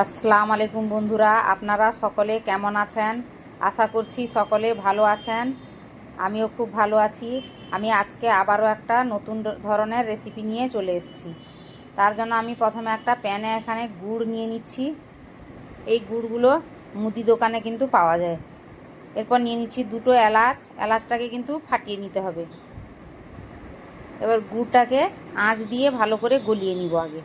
আসসালামু আলাইকুম বন্ধুরা, আপনারা সকলে কেমন আছেন? আশা করছি সকলে ভালো আছেন। আমিও খুব ভালো আছি। আমি আজকে আবারও একটা নতুন ধরনের রেসিপি নিয়ে চলে এসেছি। তার জন্য আমি প্রথমে একটা প্যানে এখানে গুড় নিয়ে নিচ্ছি। এই গুড়গুলো মুদি দোকানে কিন্তু পাওয়া যায়। এরপর নিয়ে নিচ্ছি দুটো এলাচ। এলাচটাকে কিন্তু ফাটিয়ে নিতে হবে। এবার গুড়টাকে আঁচ দিয়ে ভালো করে গলিয়ে নিব আগে।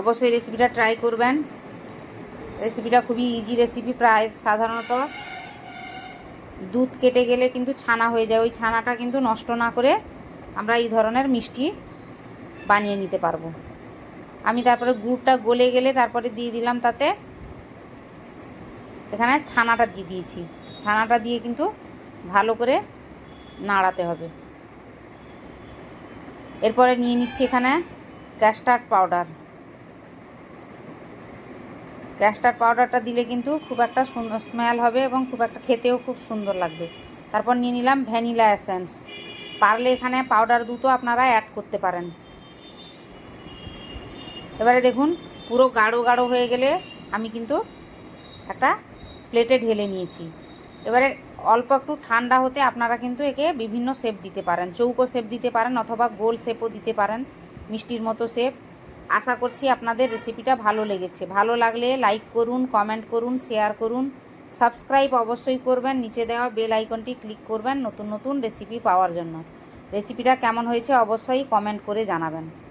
অবশ্যই রেসিপিটা ট্রাই করবেন। রেসিপিটা খুবই ইজি রেসিপি প্রায় সাধারণত। দুধ কেটে গেলে কিন্তু ছানা হয়ে যায়। ওই ছানাটা কিন্তু নষ্ট না করে আমরা এই ধরনের মিষ্টি বানিয়ে নিতে পারব। আমি তারপরে গুড়টা গলে গেলে তারপরে দিয়ে দিলাম তাতে এখানে ছানাটা দিয়ে দিয়েছি। ছানাটা দিয়ে কিন্তু ভালো করে নাড়াতে হবে। এরপরে নিয়ে নিচ্ছি এখানে ক্যাস্টার্ড পাউডার ক্যাস্টার্ড পাউডারটা দিলে কিন্তু খুব একটা সুন্দর স্মেল হবে এবং খুব একটা খেতেও খুব সুন্দর লাগবে। তারপর নিয়ে নিলাম ভ্যানিলা এসেন্স। পারলে এখানে পাউডার দুটো আপনারা অ্যাড করতে পারেন। এবারে দেখুন, পুরো গাঢ় গাঢ় হয়ে গেলে আমি কিন্তু একটা প্লেটে ঢেলে নিয়েছি। এবারে অল্প একটু ঠান্ডা হতে আপনারা কিন্তু একে বিভিন্ন শেপ দিতে পারেন। চৌকো শেপ দিতে পারেন অথবা গোল শেপও দিতে পারেন। মিষ্টির মতো শেপ আশা করছি আপনাদের রেসিপিটা ভালো লেগেছে। ভালো লাগলে লাইক করুন কমেন্ট করুন শেয়ার করুন। সাবস্ক্রাইব অবশ্যই করবেন, নিচে দেওয়া বেল আইকনটি ক্লিক করবেন নতুন নতুন রেসিপি পাওয়ার জন্য। রেসিপিটা কেমন হয়েছে অবশ্যই কমেন্ট করে জানাবেন।